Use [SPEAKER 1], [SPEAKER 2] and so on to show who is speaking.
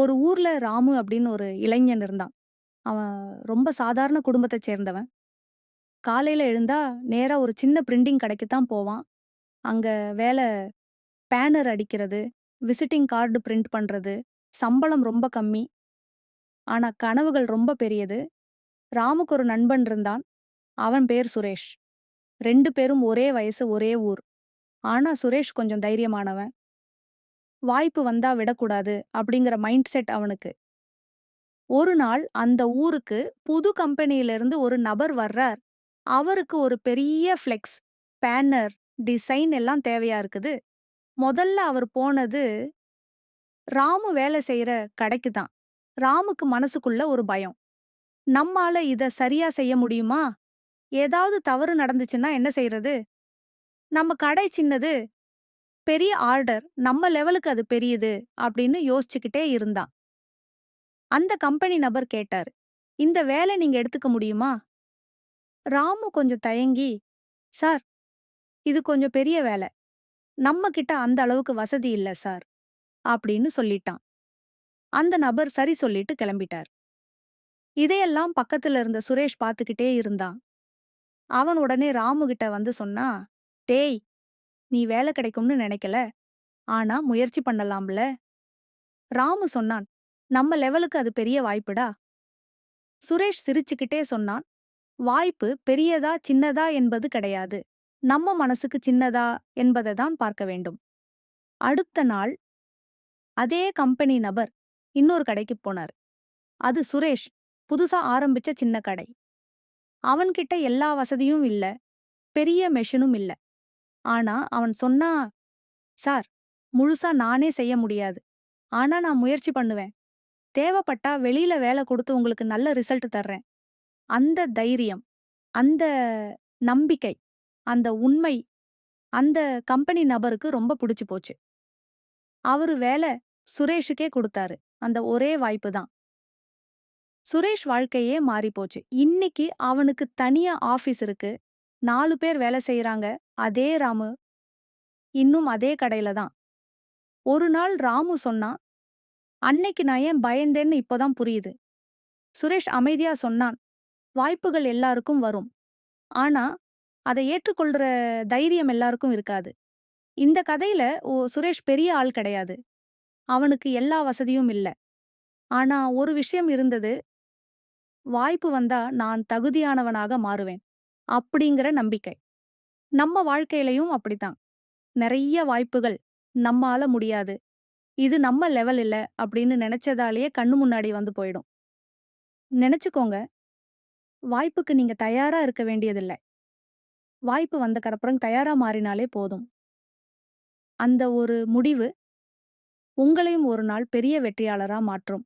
[SPEAKER 1] ஒரு ஊர்ல ராமு அப்படின்னு ஒரு இளைஞன் இருந்தான். அவன் ரொம்ப சாதாரண குடும்பத்தைச் சேர்ந்தவன். காலையில எழுந்தா நேரா ஒரு சின்ன பிரிண்டிங் கடைக்கு தான் போவான். அங்க வேலை பேனர் அடிக்கிறது, விசிட்டிங் கார்டு பிரிண்ட் பண்றது, சம்பளம் ரொம்ப கம்மி. ஆனா கனவுகள் ரொம்ப பெரியது. ராமுக்கு ஒரு நண்பன் இருந்தான். அவன் பேர் சுரேஷ். ரெண்டு பேரும் ஒரே வயசு, ஒரே ஊர். ஆனா சுரேஷ் கொஞ்சம் தைரியமானவன். வாய்ப்பு வந்தா விடக்கூடாது அப்படிங்கிற மைண்ட் செட் அவனுக்கு. ஒரு நாள் அந்த ஊருக்கு புது கம்பெனியிலிருந்து ஒரு நபர் வர்றார். அவருக்கு ஒரு பெரிய ஃப்ளெக்ஸ், பேனர், டிசைன் எல்லாம் தேவையா இருக்குது. முதல்ல அவர் போனது ராமு வேலை செய்யற கடைக்கு தான். ராமுக்கு மனசுக்குள்ள ஒரு பயம். நம்மால இத சரியா செய்ய முடியுமா? ஏதாவது தவறு நடந்துச்சுன்னா என்ன செய்யறது? நம்ம கடை சின்னது. பெரிய ஆர்டர், நம்ம லெவலுக்கு அது பெரியது அப்படின்னு யோசிச்சுக்கிட்டே இருந்தான். அந்த கம்பெனி நபர் கேட்டார் இந்த வேலை நீங்க எடுத்துக்க முடியுமா? ராமு கொஞ்சம் தயங்கி, சார், இது கொஞ்சம் பெரிய வேலை. நம்ம கிட்ட அந்த அளவுக்கு வசதி இல்ல சார். அப்படின்னு சொல்லிட்டான். அந்த நபர் சரி சொல்லிட்டு கிளம்பிட்டார். இதையெல்லாம் பக்கத்துல இருந்த சுரேஷ் பார்த்துக்கிட்டே இருந்தான். அவன் உடனே ராமு கிட்ட வந்து சொன்னா, டேய், நீ வேலை கிடைக்கும்னு நினைக்கல. ஆனா முயற்சி பண்ணலாம்ல. ராமு சொன்னான், நம்ம லெவலுக்கு அது பெரிய வாய்ப்புடா. சுரேஷ் சிரிச்சுக்கிட்டே சொன்னான், வாய்ப்பு பெரியதா சின்னதா என்பது கிடையாது. நம்ம மனசுக்கு சின்னதா என்பதை தான் பார்க்க வேண்டும். அடுத்த நாள் அதே கம்பெனி நபர் இன்னொரு கடைக்கு போனார். அது சுரேஷ் புதுசா ஆரம்பிச்ச சின்ன கடை. அவன்கிட்ட எல்லா வசதியும் இல்ல. பெரிய மெஷினும் இல்ல. ஆனா அவன் சொன்னா, சார், முழுசா நானே செய்ய முடியாது. ஆனா நான் முயற்சி பண்ணுவேன். தேவைப்பட்டா வெளியில வேலை கொடுத்து உங்களுக்கு நல்ல ரிசல்ட் தர்றேன். அந்த தைரியம், அந்த நம்பிக்கை, அந்த உண்மை அந்த கம்பெனி நபருக்கு ரொம்ப பிடிச்சு போச்சு. அவரு வேலை சுரேஷுக்கே கொடுத்தாரு. அந்த ஒரே வாய்ப்பு தான். சுரேஷ் வாழ்க்கையே மாறிப்போச்சு. இன்னிக்கு அவனுக்கு தனியா ஆஃபீஸ் இருக்கு. நாலு பேர் வேலை செய்யறாங்க. அதே ராமு. இன்னும் அதே கடையில தான். ஒரு நாள் ராமு சொன்னான், அன்னைக்கு நான் ஏன் பயந்தேன்னு இப்போதான் புரியுது. சுரேஷ் அமைதியா சொன்னான், வாய்ப்புகள் எல்லாருக்கும் வரும். ஆனா அதை ஏற்றுக்கொள்ற தைரியம் எல்லாருக்கும் இருக்காது. இந்த கதையில ஓ சுரேஷ் பெரிய ஆள் கிடையாது. அவனுக்கு எல்லா வசதியும் இல்ல. ஆனா ஒரு விஷயம் இருந்தது. வாய்ப்பு வந்தா நான் தகுதியானவனாக மாறுவேன். அப்படிங்கிற நம்பிக்கை. நம்ம வாழ்க்கையிலயும் அப்படித்தான். நிறைய வாய்ப்புகள் நம்மால முடியாது. இது நம்ம லெவல் இல்ல அப்படின்னு நினைச்சதாலேயே கண்ணு முன்னாடி வந்து போயிடும். நினைச்சுக்கோங்க. வாய்ப்புக்கு நீங்க தயாரா இருக்க வேண்டியதில்ல. வாய்ப்பு வந்தக்கப்புறம் தயாரா மாறினாலே போதும். அந்த ஒரு முடிவு உங்களையும் ஒரு நாள் பெரிய வெற்றியாளரா மாற்றும்.